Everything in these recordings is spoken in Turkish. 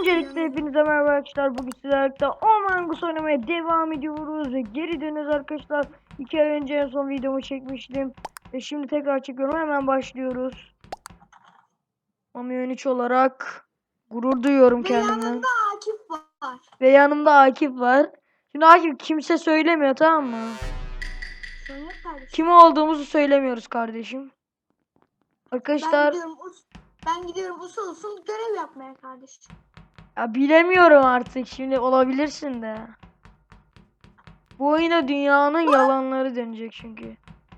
Öncelikle hepinize merhaba arkadaşlar. Bugün sizlerle Among Us oynamaya devam ediyoruz. Ve geri dönüyoruz arkadaşlar. İki ay önce en son videomu çekmiştim. Ve şimdi tekrar çekiyorum. Hemen başlıyoruz. Amiyon 3 olarak gurur duyuyorum Ve kendimden. yanında Akif var. Ve yanımda Akif var. Şimdi Akif kimse söylemiyor tamam mı? Kim olduğumuzu söylemiyoruz kardeşim. Ben Arkadaşlar gidiyorum, us ben gidiyorum usul usul görev yapmaya kardeşim. Ya bilemiyorum artık şimdi olabilirsin de. Bu oyuna dünyanın yalanları dönecek çünkü.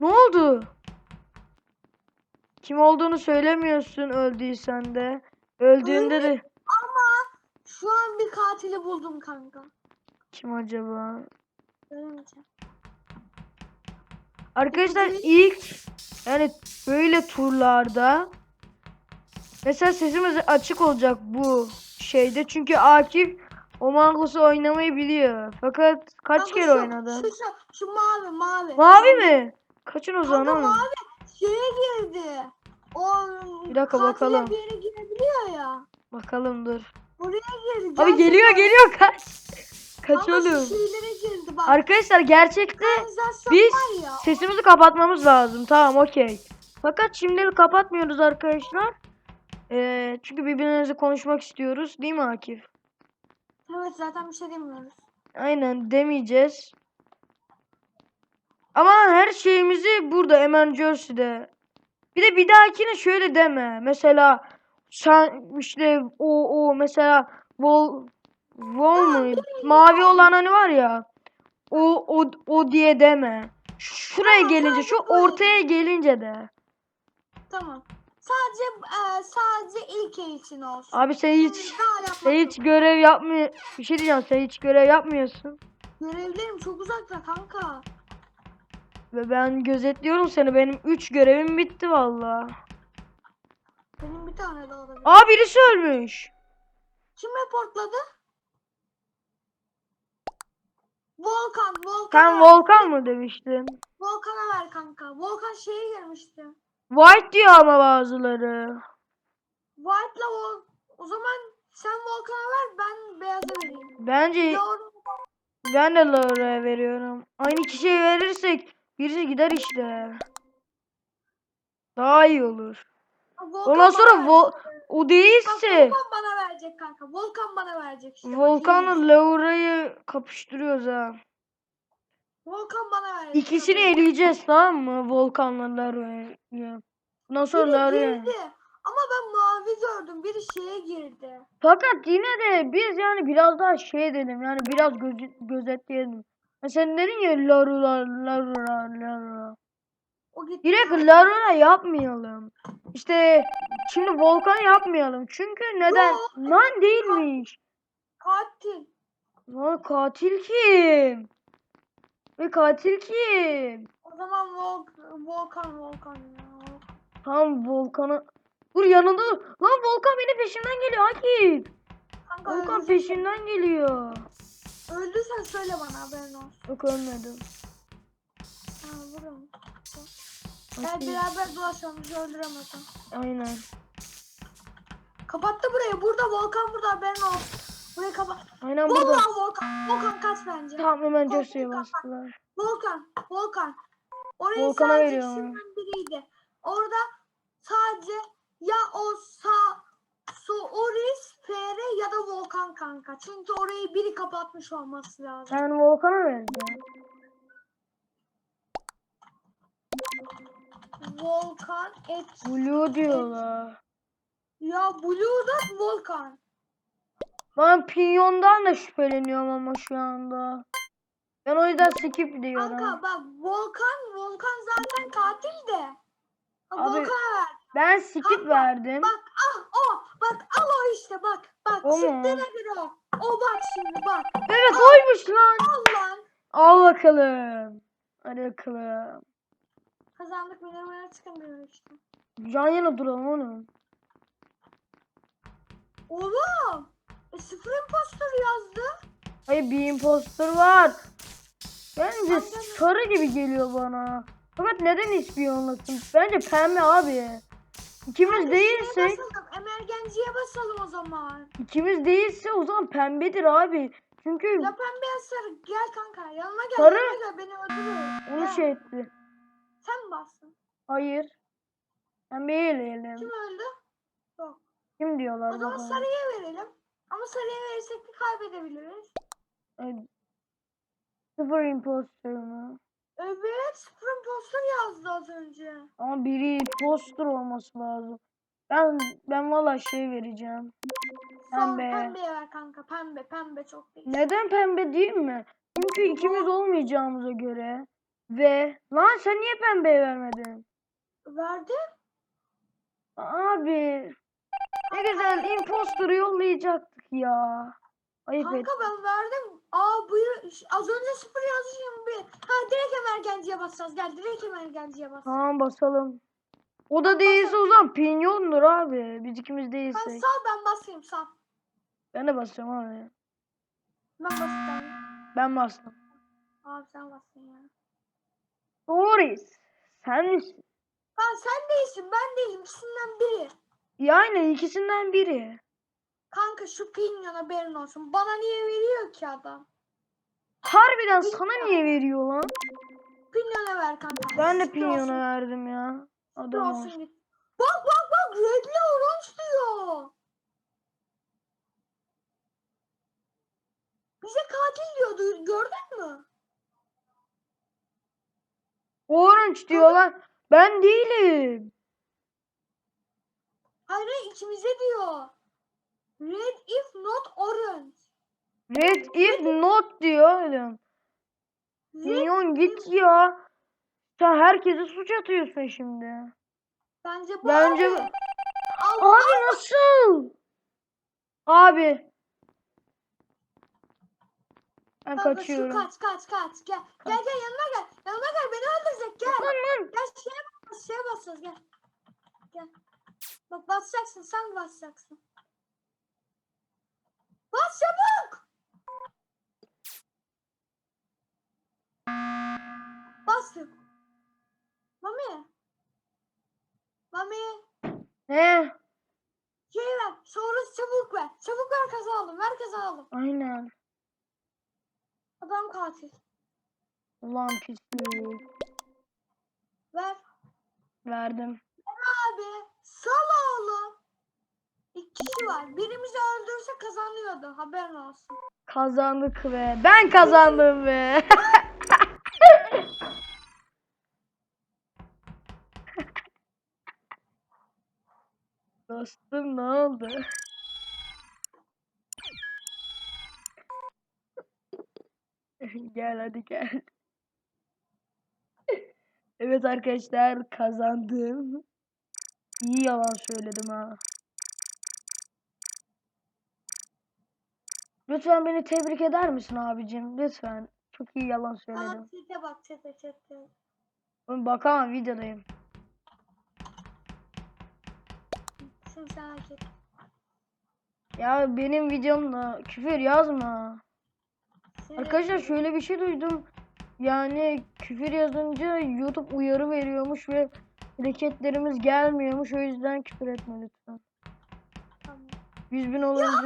Ne oldu? Kim olduğunu söylemiyorsun öldüysen de. Öldüğünde de Ama şu an bir katili buldum kanka. kim acaba? Arkadaşlar ilk yani böyle turlarda mesela sesimiz açık olacak bu şeyde çünkü Akif Among Us'u oynamayı biliyor. Fakat kaç Kanka kere şu- oynadı? Şu, şu, şu mavi mavi. Mavi mi? Kaçın o zaman Kanka ama. mavi şeye girdi. O Bir dakika bakalım. bir yere girebiliyor ya. Bakalım dur. Oraya girdi. Abi geliyor geliyor kaç. Kaç Ama oğlum. girdi bak. Arkadaşlar gerçekte biz sesimizi kapatmamız lazım. Tamam okey. Fakat şimdi kapatmıyoruz arkadaşlar. Ee, çünkü birbirimizle konuşmak istiyoruz. Değil mi Akif? Evet zaten bir şey demiyoruz. Aynen demeyeceğiz. Ama her şeyimizi burada Emergency'de. Bir de bir dahakine şöyle deme. Mesela sen işte o o mesela vol vol mu? Mavi olan hani var ya. O o o diye deme. Şuraya gelince şu ortaya gelince de. Tamam. Sadece e, sadece ilk el için olsun. Abi sen hiç sen hiç görev yapmıyor. Bir şey diyeceğim sen hiç görev yapmıyorsun. Görevlerim çok uzakta kanka. Ve ben gözetliyorum seni. Benim 3 görevim bitti valla. Benim bir tane daha olabilir. Aa birisi ölmüş. Kim reportladı? Volkan, Volkan. Sen Volkan mı demiştin? Volkan'a ver kanka. Volkan şeye girmişti. White diyor ama bazıları. White'la Vol o zaman sen Volkan'a ver ben beyaza vereyim. Bence Doğru. ben de Laura'ya veriyorum. Aynı kişiye verirsek birisi gider işte. Daha iyi olur. Volkan Ondan sonra Vol o değilse Volkan bana verecek kanka. Volkan bana verecek işte. Volkan'la Laura'yı kapıştırıyoruz ha. Volkan bana verecek. İkisini eleyeceğiz tamam mı? Volkan'la Laura'yı. Ondan sonra girdi. Ama ben mavi gördüm. Biri şeye girdi. Fakat yine de biz yani biraz daha şey edelim yani biraz göz, gözetleyelim. Ya sen dedin ya Larura. O gitti. Direkt Larura yapmayalım. İşte şimdi Volkan yapmayalım. Çünkü neden? Yo. Lan değilmiş. Katil. Lan katil kim? Ve katil kim? O zaman Vol Volkan Volkan ya. Tam Volkan'a... Dur yanında. Lan Volkan benim peşimden geliyor Akif. Kanka Volkan öldüysen- peşimden geliyor. Öldüysen söyle bana haberin olsun. Yok ölmedim. Ha vuruyorum. Gel beraber dolaşalım bizi öldüremezsen. Aynen. Kapattı burayı. Burada Volkan burada haberin olsun. Burayı kapat. Aynen burada. Vallahi Volkan. Volkan kaç bence. Tamam hemen Volkan Josie'ye kapat. bastılar. Volkan. Volkan. Orayı Volkan'a sadece veriyorum. ikisinden biriydi. Orada sadece ya o sa Soris, Fere ya da Volkan kanka. Çünkü orayı biri kapatmış olması lazım. Sen Volkan'a vereceğim. Volkan et. Blue diyorlar. Ya Blue'da Volkan. Ben Pinyon'dan da şüpheleniyorum ama şu anda. Ben o yüzden skip diyorum. Kanka bak Volkan, Volkan zaten katil de. Abi, Volkan'a ver. Ben skip Kanka, verdim. Bak ah o. Bak al o işte bak. Bak O mu? çıktı nedir o? O bak şimdi bak. Evet oymuş lan. Al lan. Al bakalım. Hadi bakalım. Kazandık bilemeye çıkın diyor işte. Yan yana duralım oğlum. Oğlum. E, sıfır impostor yazdı. Hayır bir imposter var. Bence sarı gibi geliyor bana. Fakat neden ispiyonlasın? Bence pembe abi. İkimiz Şeye değilsek. basalım. Hemen ergenciye basalım o zaman. İkimiz değilse o zaman pembedir abi. Çünkü Ya pembe ya sarı. Gel kanka yanıma gel. Sarı. Yanıma gel beni öldürür. onu Gel. şey etti. Sen mi bastın? Hayır. Pembeyi eleyelim. Kim öldü? Kim diyorlar O zaman bakalım. sarıya verelim. Ama sarıya verirsek de kaybedebiliriz. Evet. Sıfır imposter mı? Evet. Sıfırın poster yazdı az önce. Ama biri poster olması lazım. Ben ben valla şey vereceğim. Son Pembe. pembeye ver kanka. Pembe. Pembe çok değil. Neden pembe değil mi? Çünkü ikimiz olmayacağımıza göre ve lan sen niye pembeye vermedin? Verdi. Abi ne güzel imposter yollayacaktık ya. Ayıp et. Kanka ben verdim. Aa buyur. Az önce sıfır yazdı şimdi. Ha direkt emergenciye basacağız. Gel direkt emergenciye bas. Tamam basalım. O da değilse o zaman pinyondur abi. Biz ikimiz değilsek. sağ ben basayım sağ. Ben de basacağım abi. Ben basacağım. Ben bastım. Abi sen basın ya. Doris. Sen misin? Ha sen değilsin ben değilim. İkisinden biri. Ya aynen ikisinden biri. Kanka şu pinyon haberin olsun. Bana niye veriyor ki adam? Harbiden sana niye veriyor lan? Pinyona ver kanka. Ben de pinyona olsun. verdim ya. Adam olsun. Bak bak bak redle orange diyor. Bize katil diyordu. Gördün mü? Orange diyorlar. Ben değilim. Hayır hayır, ikimize diyor. Red if not orange. Red if not diyor oğlum. Minyon git ya. Sen herkese suç atıyorsun şimdi. bence bu Bence abi. Abi nasıl? Abi. Ben kanka, kaçıyorum. Şu kaç kaç kaç. Gel gel gel yanıma gel. Yanıma gel beni öldürecek gel. Lan lan. Gel şeye bas şeye basacağız gel. Gel. Bak basacaksın sen basacaksın. Bas çabuk. Bastım. Mami. Mami. Ne? Şey ver. Sonra çabuk ver. Çabuk ver kazanalım. Ver kazanalım. Aynen. Adam katil. Ulan pislik. Ver. Verdim. Abi. Sal oğlum. İki kişi var. Birimizi öldürse kazanıyordu. Haberin olsun. Kazandık be. Ben kazandım be. Dostum ne oldu? gel hadi gel. Evet arkadaşlar kazandım. İyi yalan söyledim ha. Lütfen beni tebrik eder misin abicim? Lütfen. Çok iyi yalan Aa, söyledim. çete bak çete çete. Oğlum bakamam videodayım. Sen et. Ya benim videomda küfür yazma. Seni- Arkadaşlar şöyle bir şey duydum. Yani küfür yazınca YouTube uyarı veriyormuş ve hareketlerimiz gelmiyormuş. O yüzden küfür etme lütfen. Tamam. 100 bin olunca.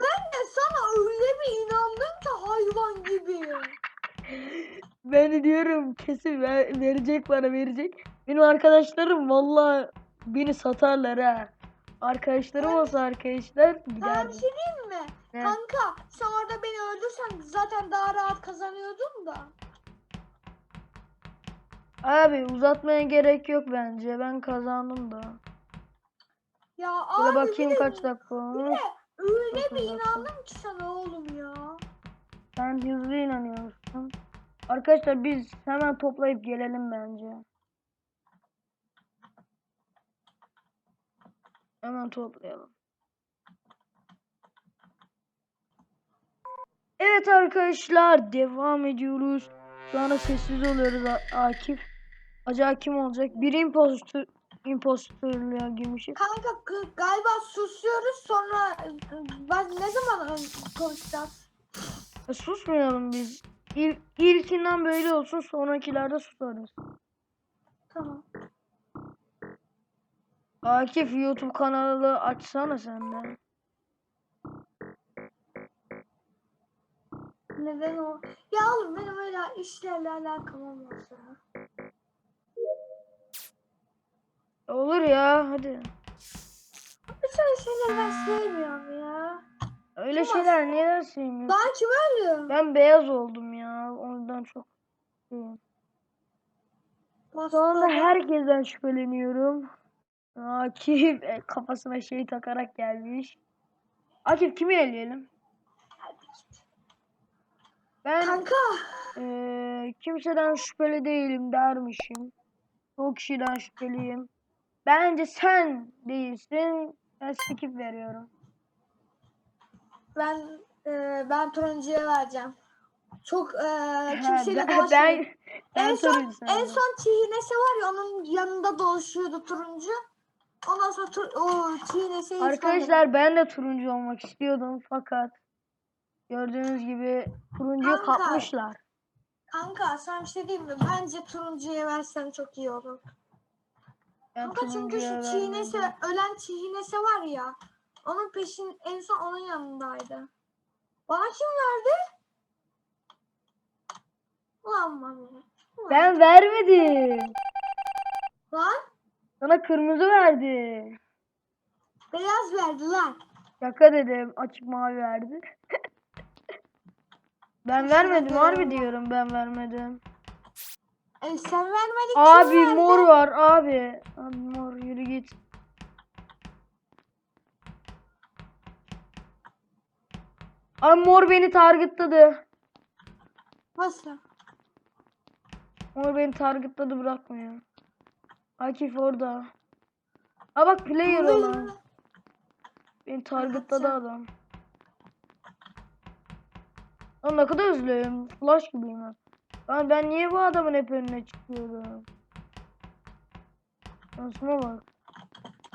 Ben de sana öyle bir inandım ki hayvan gibi. Ben diyorum kesin ver- verecek bana verecek. Benim arkadaşlarım valla beni satarlar ha. Arkadaşlarım olsa arkadaşlar bir giderdim. şey diyeyim mi? Ne? Kanka sen orada beni öldürsen zaten daha rahat kazanıyordun da. Abi uzatmaya gerek yok bence. Ben kazandım da. Ya Şöyle abi bakayım de, kaç dakika bir de öyle bir inandım ki sana oğlum ya. Sen hızlı inanıyorsun. Arkadaşlar biz hemen toplayıp gelelim bence. Hemen toplayalım. Evet arkadaşlar devam ediyoruz. Anda sessiz oluyoruz Akif. Acaba kim olacak? Biri impostor impostorluğa girmişiz. Kanka galiba susuyoruz sonra e, ben ne zaman konuşacağız? E, susmayalım biz. İl, ilkinden böyle olsun sonrakilerde susarız. Tamam. Akif YouTube kanalı açsana sen de. Neden o? Ya oğlum benim öyle işlerle alakam olmaz ya. Olur ya hadi. Böyle şeyleri ben sevmiyorum ya. Öyle Kim şeyler neden sevmiyorsun? Ben kim? Ben beyaz oldum ya. Ondan çok. mutluyum. Sonra herkesten şüpheleniyorum. Akif e, kafasına şey takarak gelmiş. Akif kimi eleyelim? Ben Kanka. eee, kimseden şüpheli değilim dermişim. Çok kişiden şüpheliyim. Bence sen değilsin. Ben skip veriyorum. Ben e, ben turuncuya vereceğim. Çok e, Ha, kimseyle ben, dolaşmıyor. ben, ben en son en son çiğnesi var ya onun yanında dolaşıyordu turuncu. Ondan sonra tur, o çiğnesi Arkadaşlar ben de turuncu olmak istiyordum fakat gördüğünüz gibi turuncuyu Kanka. kapmışlar. Kanka sen bir şey diyeyim mi? Bence turuncuya versen çok iyi olur. Ben Kanka çünkü şu çiğnesi vermedim. ölen çiğnesi var ya. Onun peşin en son onun yanındaydı. Bana kim verdi? Ulan mami. Ben vermedim. Lan Sana kırmızı verdi. beyaz verdi lan. Şaka dedim. Açık mavi verdi. ben vermedim. Harbi diyorum ben vermedim. E sen vermedin kim Abi verdi? mor var abi. Abi mor yürü git. Abi mor beni targetladı. Nasıl? Mor beni targetladı bırakmıyor. Akif orada. Aa bak player olan. Beni targetladı adam. Lan ne kadar hızlıyım. Flash gibiyim ben. Lan ben niye bu adamın hep önüne çıkıyorum? Şansıma bak.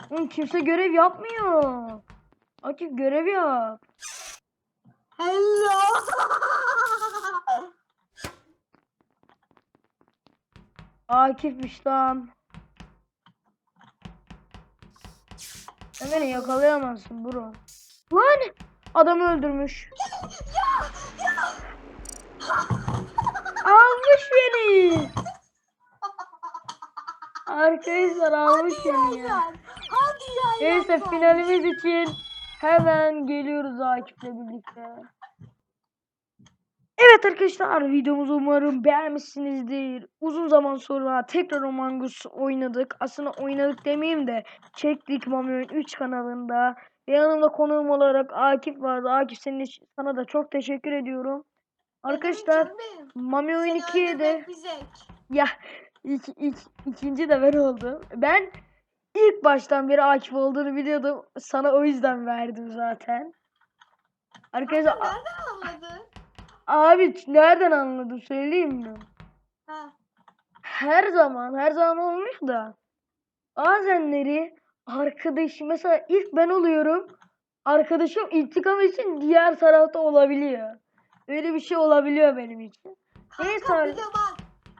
Oğlum kimse görev yapmıyor. Akif görev yap. Hello. Akifmiş lan. Sen beni yakalayamazsın bro. Lan! Adamı öldürmüş. Beni ya. Hadi ya. Neyse finalimiz için hemen geliyoruz Akif'le birlikte. Evet arkadaşlar videomuzu umarım beğenmişsinizdir. Uzun zaman sonra tekrar Among Us oynadık. Aslında oynadık demeyeyim de çektik Mami'nin 3 kanalında. Ve yanımda konuğum olarak Akif vardı. Akif senin için, sana da çok teşekkür ediyorum. Arkadaşlar Mami Oyun 2'ye de ya ilk, ilk, ikinci de ben oldum. Ben ilk baştan beri Akif olduğunu biliyordum. Sana o yüzden verdim zaten. Arkadaşlar nereden anladın? abi nereden anladım söyleyeyim mi? Ha. Her zaman her zaman olmuyor da bazenleri arkadaşım mesela ilk ben oluyorum arkadaşım intikam için diğer tarafta olabiliyor. Öyle bir şey olabiliyor benim için. Neyse Kanka abi. bir de bak.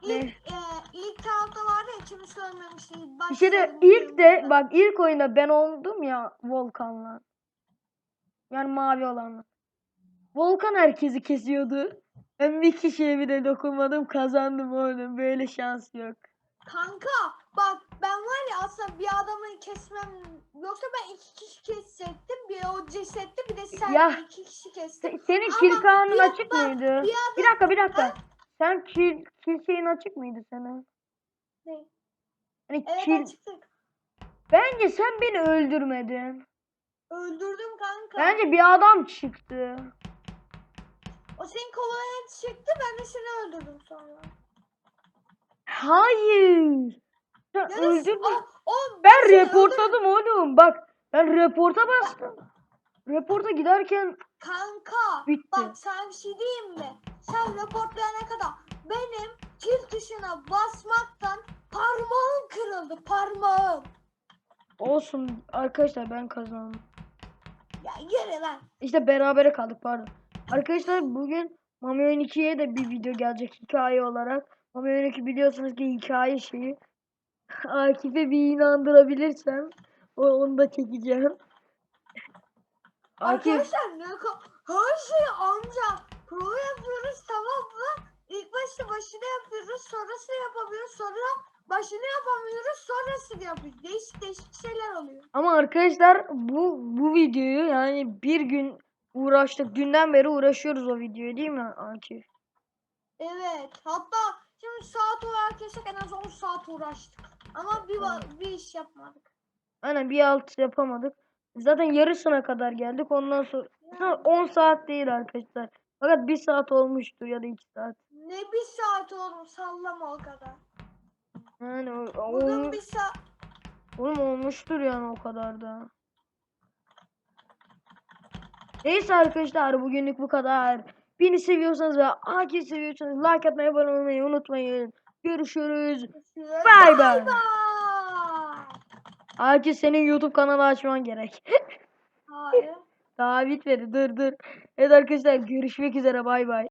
Ne? İlk, e, ilk tarafta vardı ya kimi söylememişti. İşte de ilk de bak ilk oyunda ben oldum ya Volkan'la. Yani mavi olanla. Volkan herkesi kesiyordu. Ben bir kişiye bile dokunmadım kazandım oğlum. Böyle şans yok. Kanka bak ben var ya aslında bir adamı kesmem yoksa ben iki kişi kesecektim bir o cesetti bir de sen Ya. iki kişi kestin. Se- Senin bir- açık bak, mıydı? bir adam- Bir dakika bir dakika. Ha? Sen kill, kill şeyin açık mıydı senin? Ne? Hani Evet kill... açıktık. Bence sen beni öldürmedin. Öldürdüm kanka. Bence bir adam çıktı. O senin kolaya çıktı ben de seni öldürdüm sonra. Hayır. Sen Ya da öldürmedin. o, o Ben reportladım oğlum. Bak ben reporta bastım. Reporta giderken Kanka Bitti. bak sana bir şey diyeyim mi? Tuşuna basmaktan parmağım kırıldı parmağım. olsun arkadaşlar ben kazandım. Ya yürü lan. İşte berabere kaldık pardon. Arkadaşlar bugün Mami Oyun 2'ye de bir video gelecek hikaye olarak. Mami Oyun 2 biliyorsunuz ki hikaye şeyi. Akif'e bir inandırabilirsem O, onu da çekeceğim. Akif Arkadaşlar ne her şeyi amca pro yapıyoruz tamam mı? İlk başta başını yapıyoruz sonrasını yapamıyoruz sonra başını yapamıyoruz sonrasını yapıyoruz. Değişik değişik şeyler oluyor. ama arkadaşlar bu bu videoyu yani bir gün uğraştık. Dünden beri uğraşıyoruz o videoyu değil mi Akif? Evet hatta şimdi saat olarak yaşak en az 10 saat uğraştık. Ama bir, bir iş yapmadık. Aynen bir alt yapamadık. Zaten yarısına kadar geldik. Ondan sonra Ha, 10 saat değil arkadaşlar. Fakat 1 saat olmuştur ya da 2 saat. Ne bir saat oğlum sallama o kadar. Yani o, Bugün bir saat. oğlum olmuştur yani o kadar da. Neyse arkadaşlar bugünlük bu kadar. Beni seviyorsanız ve Akif seviyorsanız like atmayı abone olmayı unutmayın. Görüşürüz. Bay bay. Akif senin YouTube kanalı açman gerek. Hayır. Daha bitmedi dur dur. Evet arkadaşlar görüşmek üzere bay bay.